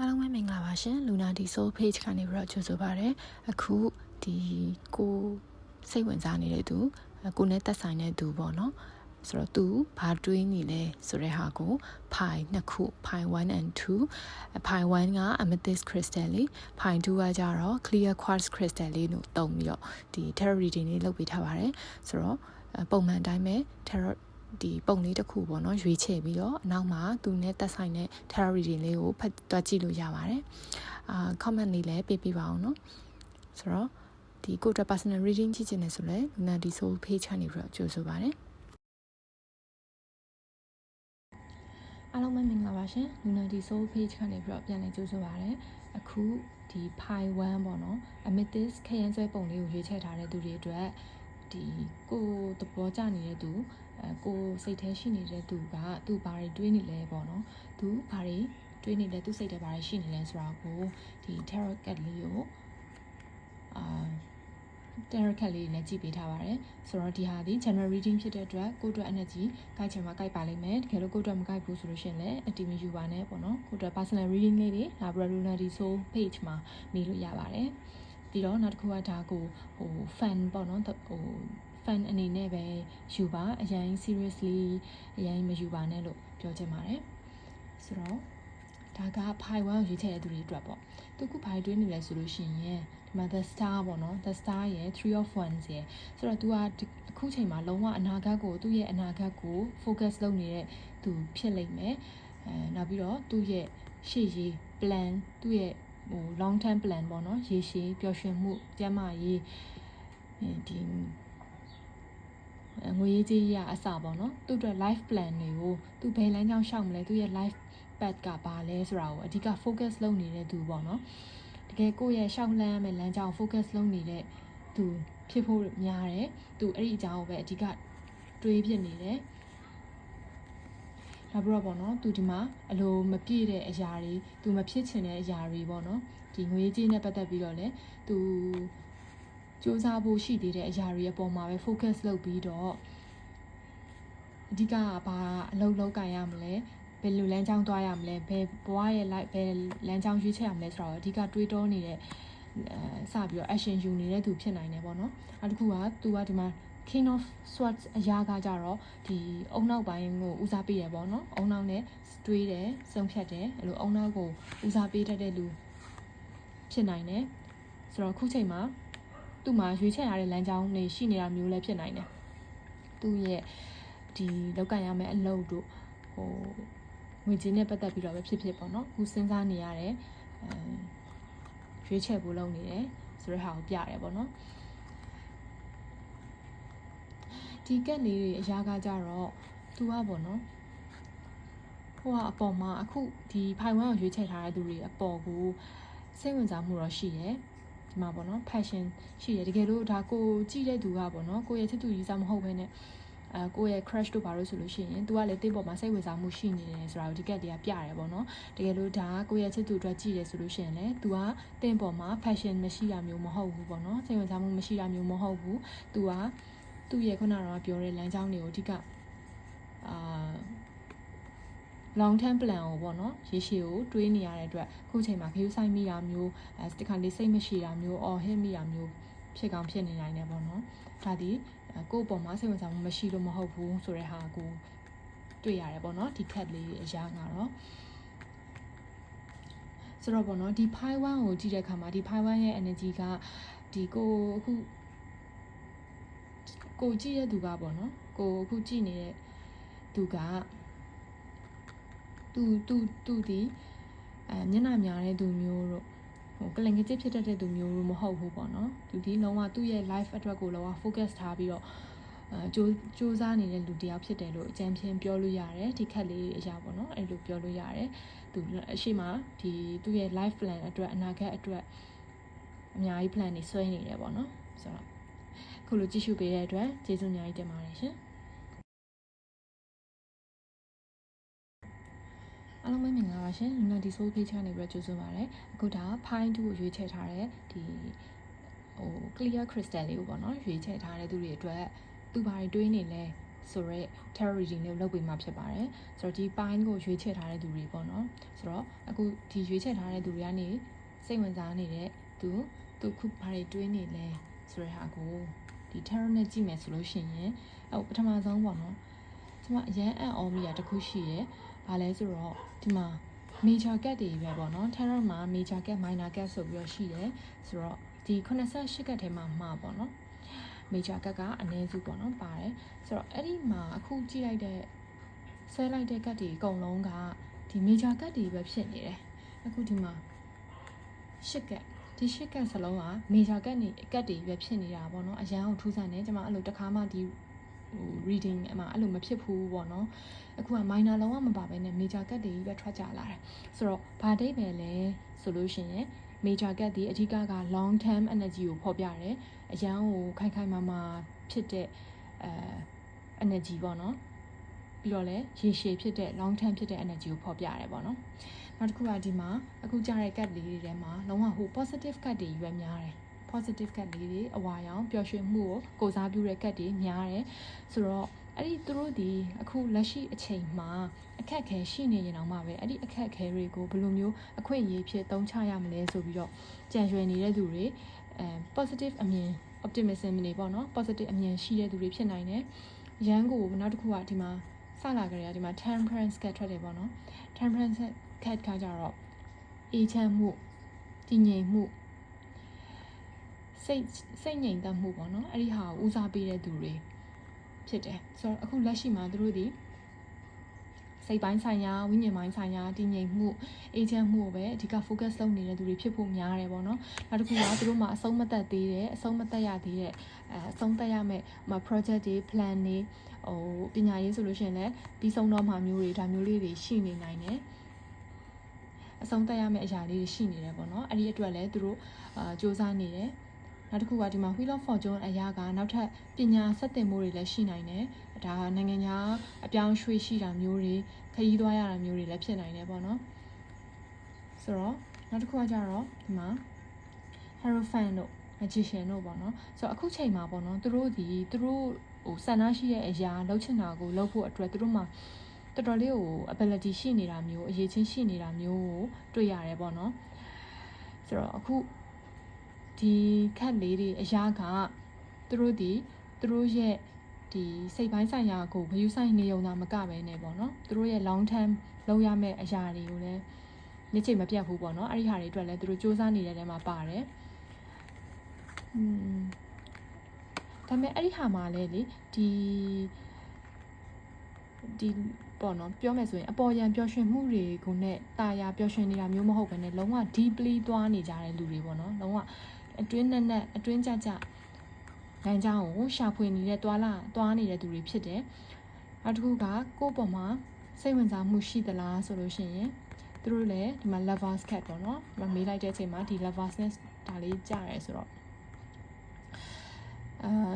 အားလုံးပဲမင်္ဂလာပါရှင် Luna D Soul Page ကနေပြီးတော့ကြိုဆိုပါရစေအခုဒီကိုစိတ်ဝင်စားနေတဲ့သူကိုနဲ့သက်ဆိုင်တဲ့သူပေါ့နော်ဆိုတော့သူဘာတွေးနေလဲဆိုတဲ့ဟာကို pi နှစ်ခု pi 1 and 2 pi 1က amethyst crystal လေး pi 2ကကြတော့ clear quartz crystal လေးကိုတုံပြီးတော့ဒီ tarot reading လေးလုပ်ပေးထားပါတယ်ဆိုတော့ပုံမှန်တိုင်းပဲ tarot ဒီပုံလေးတစ်ခုပေါ့နော်ရွေးချယ်ပြီးတော့အနောက်မှာသူနဲ့သက်ဆိုင်တဲ့ tarot reading လေးကိုဖတ်တွားကြည့်လို့ရပါတယ်အာ comment လေးလည်းပေးပေးပါအောင်နော်ဆိုတော့ဒီကိုယ့်အတွက် personal reading ကြည့်ချင်တယ်ဆိုလည်း Luna Di Soul page ကနေပြီးတော့ကြိုဆိုပါတယ်အားလုံးပဲမင်္ဂလာပါရှင် Luna Di Soul page ကနေပြီးတော့ပြန်လည်ကြိုဆိုပါရစေအခုဒီ pi 1ပေါ့နော် amethyst ခရမ်းဆွဲပုံလေးကိုရွေးချယ်ထားတဲ့သူတွေအတွက် ဒီကိုသဘောကျနေတဲ့သူအဲကိုစိတ်ထဲရှိနေတဲ့သူကသူဘာတွေတွေးနေလဲပေါ့နော်သူဘာတွေတွေးနေလဲသူစိတ်ထဲဘာတွေရှိနေလဲဆိုတာကိုဒီ tarot card လေးကိုအာ tarot card လေးနဲ့ကြည့်ပေးထားပါတယ်ဆိုတော့ဒီဟာဒီ general reading ဖြစ်တဲ့အတွက်ကိုယ့်အတွက် energy ကိုက်ချင်မှာကိုက်ပါလိမ့်မယ်တကယ်လို့ကိုယ့်အတွက်မကိုက်ဘူးဆိုလို့ရှိရင်လည်းအတီမယူပါနဲ့ပေါ့နော်ကိုယ့်အတွက် personal reading လေးတွေ library soul page မှာမိလို့ရပါတယ် ပြီးတော့နောက်တစ်ခုကဒါကိုဟို fan ပေါ့နော်ဟို fan အနေနဲ့ပဲယူပါအရင် seriously အရင်မယူပါနဲ့လို့ပြောချင်ပါတယ်ဆိုတော့ဒါက pi 1ကိုရွေးချယ်တဲ့သူတွေအတွက်ပေါ့သူက pi တွင်းနေလဲဆိုလို့ရှိရင်ဒီမှာ the star ပေါ့နော် the star ရဲ့ three of wands ရဲ့ဆိုတော့ तू ကအခုချိန်မှာလုံးဝအနာဂတ်ကိုသူ့ရဲ့အနာဂတ်ကို focus လုပ်နေတဲ့သူဖြစ်လိမ့်မယ်အဲနောက်ပြီးတော့သူ့ရဲ့ရှေ့ရေး plan သူ့ရဲ့ ဟို long term plan ပေါ့နော်ရေရှည်ပျော်ရွှင်မှုကျန်းမာရေးဒီငွေရေးကြေးရအစပေါ့နော်သူ့အတွက် life plan တွေကိုသူဘယ်လမ်းကြောင်းရှောက်မလဲသူရဲ့ life path ကဘာလဲဆိုတာကိုအဓိက focus လုပ်နေတဲ့သူပေါ့နော်တကယ်ကိုယ့်ရဲ့ရှောက်လန်းရမယ့်လမ်းကြောင်း focus လုပ်နေတဲ့သူဖြစ်ဖို့များတယ်သူအဲ့ဒီအကြောင်းကိုပဲအဓိကတွေးဖြစ်နေတယ် နောက်ပြီးတော့ပေါ့နော်သူဒီမှာအလိုမပြည့်တဲ့အရာတွေသူမဖြစ်ချင်တဲ့အရာတွေပေါ့နော်ဒီငွေကြေးနဲ့ပတ်သက်ပြီးတော့လည်းသူစူးစမ်းဖို့ရှိသေးတဲ့အရာတွေအပေါ်မှာပဲ focus လုပ်ပြီးတော့အဓိကကဘာအလုပ်လုပ်ကြရမလဲဘယ်လိုလမ်းကြောင်းသွားရမလဲဘယ်ဘဝရဲ့ life ဘယ်လမ်းကြောင်းရွေးချယ်ရမလဲဆိုတော့အဓိကတွေးတောနေတဲ့အဲစပြီးတော့ action ယူနေတဲ့သူဖြစ်နိုင်တယ်ပေါ့နော်နောက်တစ်ခုကသူကဒီမှာ King of Swords အရာကကြတော့ဒီအုံနောက်ပိုင်းကိုဦးစားပေးရပေါ့နော်အုံနောက်နဲ့တွေးတယ်စုံဖြတ်တယ်အဲ့လိုအုံနောက်ကိုဦးစားပေးတတ်တဲ့လူဖြစ်နိုင်တယ်ဆိုတော့ခုချိန်မှာသူ့မှာရွေးချယ်ရတဲ့လမ်းကြောင်းတွေရှိနေတာမျိုးလည်းဖြစ်နိုင်တယ်သူ့ရဲ့ဒီလောက်ကရမယ်အလုပ်တို့ဟိုငွေကြေးနဲ့ပတ်သက်ပြီးတော့ပဲဖြစ်ဖြစ်ပေါ့နော်ခုစဉ်းစားနေရတယ်အဲရွေးချယ်ဖို့လုပ်နေတယ်ဆိုတဲ့ဟာကိုပြရတယ်ပေါ့နော် ဒီကက်လေးတွေအရာကကြတော့သူကပေါ့နော်ဟိုကအပေါ်မှာအခုဒီဖိုင်ဝမ်ကိုရွေးချယ်ထားတဲ့သူတွေအပေါ်ကိုစိတ်ဝင်စားမှုတော့ရှိတယ်ဒီမှာပေါ့နော် passion ရှိတယ်တကယ်လို့ဒါကိုကြည့်တဲ့သူကပေါ့နော်ကိုရဲ့ချစ်သူကြီးစားမဟုတ်ဘဲနဲ့အဲကိုရဲ့ crush တို့ဘာလို့ဆိုလို့ရှိရင် तू ကလည်းတင်းပေါ်မှာစိတ်ဝင်စားမှုရှိနေတယ်ဆိုတာကိုဒီကက်တည်းကပြရတယ်ပေါ့နော်တကယ်လို့ဒါကိုရဲ့ချစ်သူအတွက်ကြည့်တယ်ဆိုလို့ရှိရင်လည်း तू ကတင်းပေါ်မှာ passion မရှိတာမျိုးမဟုတ်ဘူးပေါ့နော်စိတ်ဝင်စားမှုမရှိတာမျိုးမဟုတ်ဘူး तू က သူ့ရဲ့ခုနကတော့ပြောတဲ့လမ်းကြောင်းတွေကိုအဓိကအာ long term plan ကိုပေါ့နော်ရေရှည်ကိုတွေးနေရတဲ့အတွက်အခုချိန်မှာခရူးဆိုင်မိတာမျိုးအဲတခါလေးစိတ်မရှိတာမျိုးအော်ဟစ်မိတာမျိုးဖြစ်ကောင်းဖြစ်နေနိုင်တယ်ပေါ့နော်ဒါဒီကိုယ့်အပေါ်မှာစိတ်ဝင်စားမှုမရှိလို့မဟုတ်ဘူးဆိုတဲ့ဟာကိုတွေ့ရတယ်ပေါ့နော်ဒီ cat လေးအရာကတော့ဆိုတော့ပေါ့နော်ဒီ pi 1ကိုကြည့်တဲ့အခါမှာဒီ pi 1ရဲ့ energy ကဒီကိုအခု ကိုကြည့်တဲ့သူကပေါ့နော်ကိုအခုကြည့်နေတဲ့သူကသူသူသူဒီအဲမျက်နှာများတဲ့သူမျိုးတို့ဟိုကလင်ကကြစ်ဖြစ်တတ်တဲ့သူမျိုးတို့မဟုတ်ဘူးပေါ့နော်သူဒီလုံးဝသူ့ရဲ့ life အတွက်ကိုလုံးဝ focus ထားပြီးတော့အဲကြိုးစူးစမ်းနေတဲ့လူတစ်ယောက်ဖြစ်တယ်လို့အကြံဖြင့်ပြောလို့ရတယ်ဒီခက်လေးအရာပေါ့နော်အဲ့လိုပြောလို့ရတယ်သူအရှိမဒီသူ့ရဲ့ life plan အတွက်အနာဂတ်အတွက်အများကြီး plan တွေဆွဲနေတယ်ပေါ့နော်ဆိုတော့ ခုလိုကြည့်ရှုပေးတဲ့အတွက်ကျေးဇူးအများကြီးတင်ပါတယ်ရှင်အားလုံးပဲမင်္ဂလာပါရှင် Luna Di Soul Page ကနေပြီးကြိုဆိုပါရစေအခုဒါ Pine 2ကိုရွေးချယ်ထားတဲ့ဒီဟို clear crystal လေးကိုပေါ့နော်ရွေးချယ်ထားတဲ့သူတွေအတွက်သူဘာတွေတွေးနေလဲဆိုတော့ tarot reading လေးကိုလုပ်ပေးမှာဖြစ်ပါတယ်ဆိုတော့ဒီ pine ကိုရွေးချယ်ထားတဲ့သူတွေပေါ့နော်ဆိုတော့အခုဒီရွေးချယ်ထားတဲ့သူတွေကနေစိတ်ဝင်စားနေတဲ့သူသူခုဘာတွေတွေးနေလဲ ဆိုတဲ့ဟာကိုဒီ tarot နဲ့ကြည့်မယ်ဆိုလို့ရှိရင်အခုပထမဆုံးပေါ့နော်ကျွန်မအရန်အံ့ဩမိတာတစ်ခုရှိရယ်ဘာလဲဆိုတော့ဒီမှာ major cat တွေပဲပေါ့နော် tarot မှာ major cat minor cat ဆိုပြီးတော့ရှိတယ်ဆိုတော့ဒီ88ကတ်ထဲမှာမှာပေါ့နော် major cat ကအနည်းစုပေါ့နော်ပါတယ်ဆိုတော့အဲ့ဒီမှာအခုကြည့်လိုက်တဲ့ဆွဲလိုက်တဲ့ကတ်တွေအကုန်လုံးကဒီ major cat တွေပဲဖြစ်နေတယ်အခုဒီမှာရှစ်ကတ် ဒီရှစ်ကတ်စလုံးက major cat နေကတ်တွေပဲဖြစ်နေတာပေါ့နော်အရန်ကိုထူးဆန်းတယ်ကျွန်မအဲ့လိုတစ်ခါမှဒီဟို reading အမှအဲ့လိုမဖြစ်ဘူးပေါ့နော်အခုက minor လုံးဝမပါဘဲနဲ့ major cat တွေကြီးပဲထွက်ကြလာတယ်ဆိုတော့ဘာဒိတ်ပဲလဲဆိုလို့ရှိရင် major cat ဒီအဓိကက long term energy ကိုဖော်ပြတယ်အရန်ကိုခိုင်ခိုင်မာမာဖြစ်တဲ့အဲ energy ပေါ့နော်ပြီးတော့လည်းရေရှည်ဖြစ်တဲ့ long term ဖြစ်တဲ့ energy ကိုဖော်ပြရတယ်ပေါ့နော် နောက်တစ်ခုကဒီမှာအခုကြားတဲ့ cat လေးတွေထဲမှာလုံးဝဟို positive cat တွေရွယ်များတယ် positive cat လေးတွေအဝါရောင်ပျော်ရွှင်မှုကိုကိုစားပြုတဲ့ cat တွေများတယ်ဆိုတော့အဲ့ဒီသူတို့ဒီအခုလက်ရှိအချိန်မှာအခက်အခဲရှိနေရင်တော့မှပဲအဲ့ဒီအခက်အခဲတွေကိုဘယ်လိုမျိုးအခွင့်အရေးဖြစ်သုံးချရမလဲဆိုပြီးတော့ကြံရွယ်နေတဲ့သူတွေအဲ positive အမြင် optimism နေပေါ့နော် positive အမြင်ရှိတဲ့သူတွေဖြစ်နိုင်တယ်ရန်ကိုနောက်တစ်ခုကဒီမှာစလာကြရဒီမှာ temperance cat ထွက်တယ်ပေါ့နော် temperance cat ကကြတော့အေးချမ်းမှုတည်ငြိမ်မှုစိတ်စိတ်ငြိမ်သက်မှုပေါ့နော်အဲ့ဒီဟာကိုဦးစားပေးတဲ့သူတွေဖြစ်တယ်ဆိုတော့အခုလက်ရှိမှာသူတို့ဒီစိတ်ပိုင်းဆိုင်ရာဝိညာဉ်ပိုင်းဆိုင်ရာတည်ငြိမ်မှုအေဂျင့်မှုကိုပဲအဓိက focus လုပ်နေတဲ့သူတွေဖြစ်ဖို့များတယ်ပေါ့နော်နောက်တစ်ခုကသူတို့မှာအဆုံးမသက်သေးတယ်အဆုံးမသက်ရသေးတဲ့အဲအဆုံးသက်ရမယ့်ဟို project တွေ plan တွေဟိုပညာရေးဆိုလို့ရှိရင်လည်းပြီးဆုံးတော့မှမျိုးတွေဒါမျိုးလေးတွေရှိနေနိုင်တယ် အဆုံးသက်ရမယ့်အရာလေးတွေရှိနေတယ်ပေါ့နော်အဲ့ဒီအတွက်လည်းသူတို့အာစူးစမ်းနေတယ်နောက်တစ်ခုကဒီမှာ Wheel of Fortune အရာကနောက်ထပ်ပညာဆက်သင်မှုတွေလည်းရှိနိုင်တယ်ဒါနိုင်ငံခြားအပြောင်းရွှေ့ရှိတာမျိုးတွေခရီးသွားရတာမျိုးတွေလည်းဖြစ်နိုင်တယ်ပေါ့နော်ဆိုတော့နောက်တစ်ခုကကြတော့ဒီမှာ Hierophant တို့ magician တို့ပေါ့နော်ဆိုတော့အခုချိန်မှာပေါ့နော်သူတို့ဒီသူတို့ဟိုဆန္ဒရှိတဲ့အရာလှုပ်ချင်တာကိုလှုပ်ဖို့အတွက်သူတို့မှာ တော်တော်လေးကို ability ရှိနေတာမျိုးအရေးချင်းရှိနေတာမျိုးကိုတွေ့ရတယ်ပေါ့နော်ဆိုတော့အခုဒီခက်လေးတွေအရာကသူတို့ဒီသူတို့ရဲ့ဒီစိတ်ပိုင်းဆိုင်ရာကိုဂရုစိုက်နေုံသာမကပဲねပေါ့နော်သူတို့ရဲ့ long term လောက်ရမယ့်အရာတွေကိုလည်းညချိတ်မပြတ်ဘူးပေါ့နော်အဲ့ဒီဟာတွေအတွက်လည်းသူတို့စူးစမ်းနေတဲ့ထဲမှာပါတယ်อืมဒါပေမဲ့အဲ့ဒီဟာမှာလည်းလေဒီဒီ ပေါ့နော်ပြောမယ်ဆိုရင်အပေါ်ယံပျော်ရွှင်မှုတွေကိုနဲ့တာယာပျော်ရွှင်နေတာမျိုးမဟုတ်ဘဲねလုံးဝ deeply သွားနေကြတဲ့လူတွေပေါ့နော်လုံးဝအတွင်းနဲ့နဲ့အတွင်းကြကြလမ်းကြောင်းကိုရှာဖွေနေတဲ့တွာလာတွားနေတဲ့သူတွေဖြစ်တယ်နောက်တစ်ခုကကိုယ့်ပေါ်မှာစိတ်ဝင်စားမှုရှိသလားဆိုလို့ရှိရင်သူတို့လည်းဒီမှာ lovers cat ပေါ့နော်ဒီမှာမေးလိုက်တဲ့အချိန်မှာဒီ lovers နဲ့ဒါလေးကြားရဲဆိုတော့အာ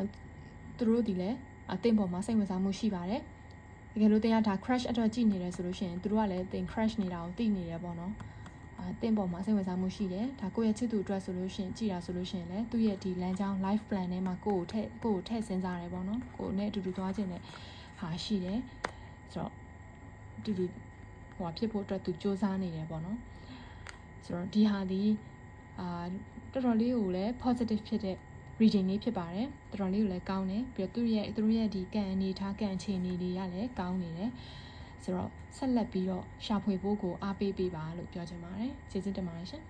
သူတို့ဒီလည်းအသင်ပေါ်မှာစိတ်ဝင်စားမှုရှိပါတယ် တကယ်လို့တင်ရဒါ crash အတွက်ကြည့်နေတယ်ဆိုလို့ရှိရင်သူတို့ကလည်းတင် crash နေတာကိုသိနေတယ်ပေါ့နော်အာတင်ပေါ်မှာစိတ်ဝင်စားမှုရှိတယ်ဒါကိုယ့်ရဲ့ချစ်သူအတွက်ဆိုလို့ရှိရင်ကြည်တာဆိုလို့ရှိရင်လည်းသူ့ရဲ့ဒီလမ်းကြောင်း life plan ထဲမှာကိုယ့်ကိုထည့်ကိုယ့်ကိုထည့်စဉ်းစားတယ်ပေါ့နော်ကိုယ်နဲ့အတူတူသွားခြင်းနဲ့ဟာရှိတယ်ဆိုတော့အတူတူဟိုဖြစ်ဖို့အတွက်သူစူးစမ်းနေတယ်ပေါ့နော်ဆိုတော့ဒီဟာဒီအာတော်တော်လေးကိုလည်း positive ဖြစ်တဲ့ reading လေးဖြစ်ပါတယ်တော်တော်လေးကိုလည်းကောင်းတယ်ပြီးတော့သူရဲ့သူရဲ့ဒီကံအနေထားကံအခြေအနေတွေကလည်းကောင်းနေတယ်ဆိုတော့ဆက်လက်ပြီးတော့ရှာဖွေဖို့ကိုအားပေးပေးပါလို့ပြောချင်ပါတယ်ကျေးဇူးတင်ပါတယ်ရှင်